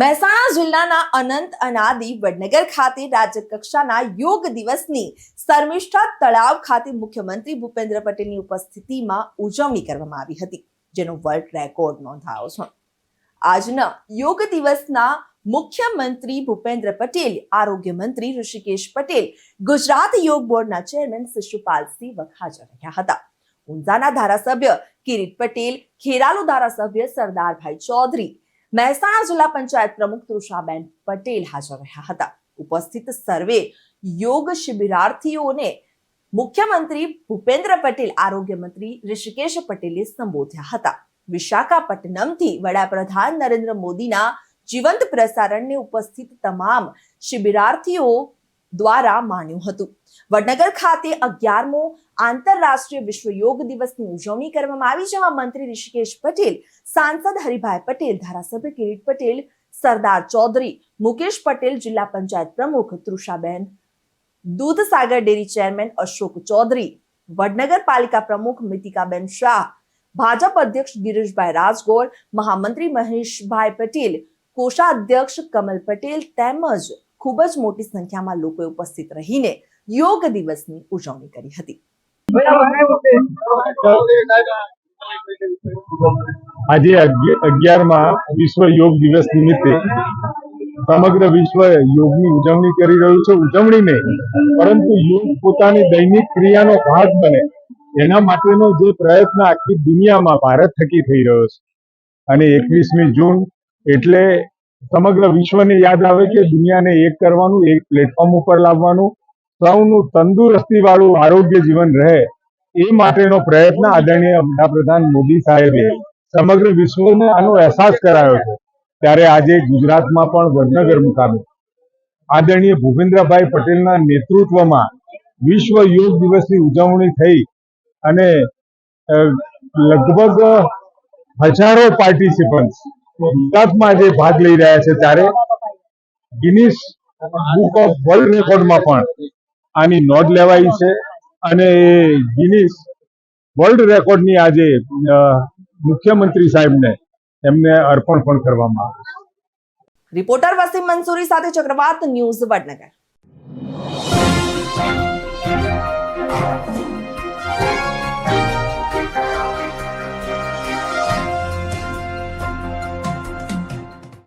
મહેસાણા જિલ્લાના અનંત અનાદિ વડનગર ખાતે રાજ્ય કક્ષાના યોગ દિવસની શર્મિષ્ઠા તળાવ ખાતે મુખ્યમંત્રી ભૂપેન્દ્ર પટેલની ઉપસ્થિતિમાં ઉજવણી કરવામાં આવી હતી, જેનો વર્લ્ડ રેકોર્ડ નોંધાયો છે. આજના યોગ દિવસના મુખ્યમંત્રી ભૂપેન્દ્ર પટેલ, આરોગ્ય મંત્રી ઋષિકેશ પટેલ, ગુજરાત યોગ બોર્ડના ચેરમેન શિશુપાલસિંહ વખ હાજર રહ્યા હતા. ઊંઝાના ધારાસભ્ય કિરીટ પટેલ, ખેરાલુ ધારાસભ્ય સરદારભાઈ ચૌધરી મહેસાણા જિલ્લા પંચાયત પ્રમુખ તૃષાબેન પટેલ હાજર રહ્યા હતા. ઉપસ્થિત સર્વે યોગ શિબિરાર્થીઓને મુખ્યમંત્રી ભૂપેન્દ્ર પટેલ, આરોગ્ય મંત્રી ઋષિકેશ પટેલે સંબોધ્યા હતા. વિશાખાપટ્ટનમથી વડાપ્રધાન નરેન્દ્ર મોદીના જીવંત પ્રસારણને ઉપસ્થિત તમામ શિબિરાર્થીઓ દ્વારા માન્યું હતું. વડનગર ખાતે અગિયારમો આંતરરાષ્ટ્રીય વિશ્વ યોગ દિવસની ઉજવણી કરવામાં આવી, જેમાં મંત્રી ઋષિકેશ પટેલ, સાંસદ હરિભાઈ પટેલ, ધારાસભ્ય કિરીટ પટેલ, સરદાર ચૌધરી મુકેશ પટેલ, જિલ્લા પંચાયત પ્રમુખ તૃષાબેન દૂધસાગર ડેરી ચેરમેન અશોક ચૌધરી, વડનગર પાલિકા પ્રમુખ મિતિકાબેન શાહ, ભાજપ અધ્યક્ષ ગિરીશભાઈ રાજગોર મહામંત્રી મહેશભાઈ પટેલ, કોષાધ્યક્ષ કમલ પટેલ તેમજ ખૂબ જ મોટી સંખ્યામાં લોકોએ ઉપસ્થિત રહીને યોગ દિવસની ઉજવણી કરી હતી. આજે અગિયારમાં વિશ્વ યોગ દિવસ નિમિત્તે સમગ્ર વિશ્વ યોગની ઉજવણી કરી રહ્યું છે. ઉજવણી નહીં, પરંતુ યોગ પોતાની દૈનિક ક્રિયાનો ભાગ બને. એના માટેનો જે પ્રયત્ન આખી દુનિયામાં ભારત થકી થઈ રહ્યો છે. અને એકવીસમી જૂન એટલે સમગ્ર વિશ્વને યાદ આવે કે દુનિયાને એક કરવાનું, એક પ્લેટફોર્મ ઉપર લાવવાનું, સૌનું તંદુરસ્તી વાળું આરોગ્ય જીવન રહે એ માટેનો પ્રયત્ન આદરણીય વડાપ્રધાન મોદી સાહેબે સમગ્ર વિશ્વને આનો અહેસાસ કરાયો છે. ત્યારે આજે ગુજરાતમાં પણ વડનગર મુકામે આદરણીય ભૂપેન્દ્રભાઈ પટેલના નેતૃત્વમાં વિશ્વ યોગ દિવસની ઉજવણી થઈ અને લગભગ હજારો પાર્ટિસિપન્ટ્સ ગુજરાતમાં જે ભાગ લઈ રહ્યા છે ત્યારે ગિનિસ બુક ઓફ વર્લ્ડ રેકોર્ડમાં પણ આની નોંધ લેવાઈ છે અને ગિનિસ વર્લ્ડ રેકોર્ડની આજે મુખ્યમંત્રી સાહેબને એમને અર્પણ પણ કરવામાં આવે છે. રિપોર્ટર વસીમ મંસૂરી સાથે ચક્રવાત ન્યૂઝ વડનગર.